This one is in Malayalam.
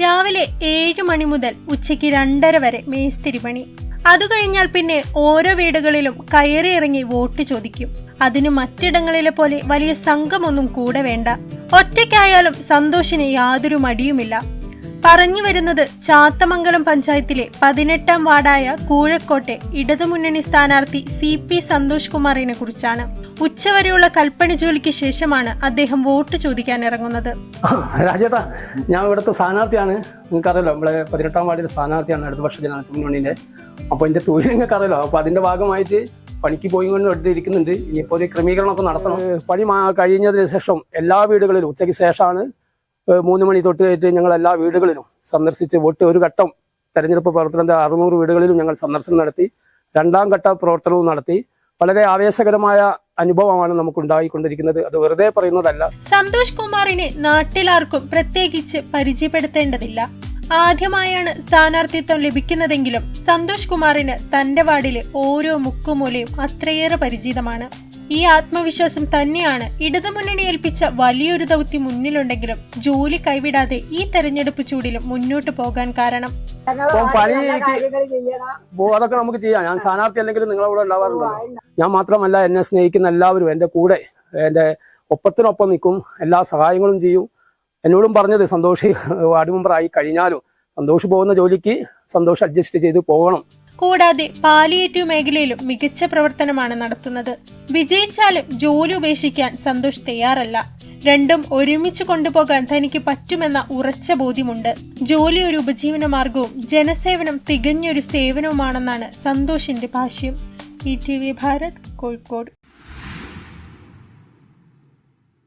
രാവിലെ ഏഴ് മണി മുതൽ ഉച്ചയ്ക്ക് രണ്ടര വരെ മേസ്തിരി പണി. അത് കഴിഞ്ഞാൽ പിന്നെ ഓരോ വീടുകളിലും കയറി ഇറങ്ങി വോട്ട് ചോദിക്കും. അതിന് മറ്റിടങ്ങളിലെ പോലെ വലിയ സംഘമൊന്നും കൂടെ വേണ്ട. ഒറ്റയ്ക്കായാലും സന്തോഷിന് യാതൊരു മടിയുമില്ല. പറഞ്ഞു വരുന്നത് ചാത്തമംഗലം പഞ്ചായത്തിലെ പതിനെട്ടാം വാർഡായ കൂഴക്കോട്ടെ ഇടതുമുന്നണി സ്ഥാനാർത്ഥി സി പി സന്തോഷ് കുമാറിനെ കുറിച്ചാണ്. ഉച്ചവരെയുള്ള കൽപ്പണി ജോലിക്ക് ശേഷമാണ് അദ്ദേഹം വോട്ട് ചോദിക്കാൻ ഇറങ്ങുന്നത്. രാജേട്ടാ ഞാൻ ഇവിടുത്തെ സ്ഥാനാർത്ഥിയാണ്. നിങ്ങൾക്കറിയാലോ നമ്മളെ പതിനെട്ടാം വാർഡിലെ സ്ഥാനാർത്ഥിയാണ് അടുത്ത വർഷ ജനാധിപത്യ മുന്നണിയുടെ അപ്പോൾ എന്റെ തൊഴിൽ നിങ്ങൾക്കറിയാലോ അപ്പോൾ അതിന്റെ ഭാഗമായിട്ട് പണിക്ക് പോയി കൊണ്ട് എടുത്തിരിക്കുന്നുണ്ട്. ഇനിയിപ്പോൾ ഒരു ക്രമീകരണമൊക്കെ നടത്തണം. പണി കഴിഞ്ഞതിന് ശേഷം എല്ലാ വീടുകളിലും ഉച്ചയ്ക്ക് ശേഷമാണ് മൂന്ന് മണി തൊട്ട് കഴിഞ്ഞ് ഞങ്ങൾ എല്ലാ വീടുകളിലും സന്ദർശിച്ച് വോട്ട് ഒരു ഘട്ടം തെരഞ്ഞെടുപ്പ് പ്രവർത്തനത്തെ അറുന്നൂറ് വീടുകളിലും ഞങ്ങൾ സന്ദർശനം നടത്തി രണ്ടാം ഘട്ട പ്രവർത്തനവും നടത്തി. വളരെ ആവേശകരമായ അനുഭവമാണ് നമുക്ക് ഉണ്ടായിക്കൊണ്ടിരിക്കുന്നത് അത് വെറുതെ പറയുന്നതല്ല. സന്തോഷ് കുമാറിനെ നാട്ടിലാർക്കും പ്രത്യേകിച്ച് പരിചയപ്പെടുത്തേണ്ടതില്ല. ആദ്യമായാണ് സ്ഥാനാർത്ഥിത്വം ലഭിക്കുന്നതെങ്കിലും സന്തോഷ് കുമാറിന് തന്റെ വാർഡിലെ ഓരോ മുക്കുമൂലയും അത്രയേറെ പരിചിതമാണ്. ഈ ആത്മവിശ്വാസം തന്നെയാണ് ഇടതുമുന്നണി ഏൽപ്പിച്ച വലിയൊരു ദൗത്യം മുന്നിലുണ്ടെങ്കിലും ജോലി കൈവിടാതെ ഈ തെരഞ്ഞെടുപ്പ് ചൂടിലും മുന്നോട്ട് പോകാൻ കാരണം. അതൊക്കെ നമുക്ക് ചെയ്യാം. ഞാൻ സ്ഥാനാർത്ഥി അല്ലെങ്കിലും നിങ്ങളവിടെ ഉണ്ടാവാറുണ്ടല്ലോ. ഞാൻ മാത്രമല്ല എന്നെ സ്നേഹിക്കുന്ന എല്ലാവരും എന്റെ കൂടെ എന്റെ ഒപ്പത്തിനൊപ്പം നിൽക്കും എല്ലാ സഹായങ്ങളും ചെയ്യും. എന്നോടും പറഞ്ഞത് സന്തോഷി വാർഡ് മെമ്പറായി കഴിഞ്ഞാലും സന്തോഷ് പോകുന്ന ജോലിക്ക് സന്തോഷം അഡ്ജസ്റ്റ് ചെയ്ത് പോകണം. കൂടാതെ പാലിയേറ്റീവ് മേഖലയിലും മികച്ച പ്രവർത്തനമാണ് നടത്തുന്നത്. വിജയിച്ചാലും ജോലി ഉപേക്ഷിക്കാൻ സന്തോഷ് തയ്യാറല്ല. രണ്ടും ഒരുമിച്ച് കൊണ്ടുപോകാൻ തനിക്ക് പറ്റുമെന്ന ഉറച്ച ബോധ്യമുണ്ട്. ജോലി ഒരു ഉപജീവന മാർഗവും ജനസേവനം തികഞ്ഞൊരു സേവനവുമാണെന്നാണ് സന്തോഷിന്റെ ഭാഷ്യം. E T V Bharat Kozhikode.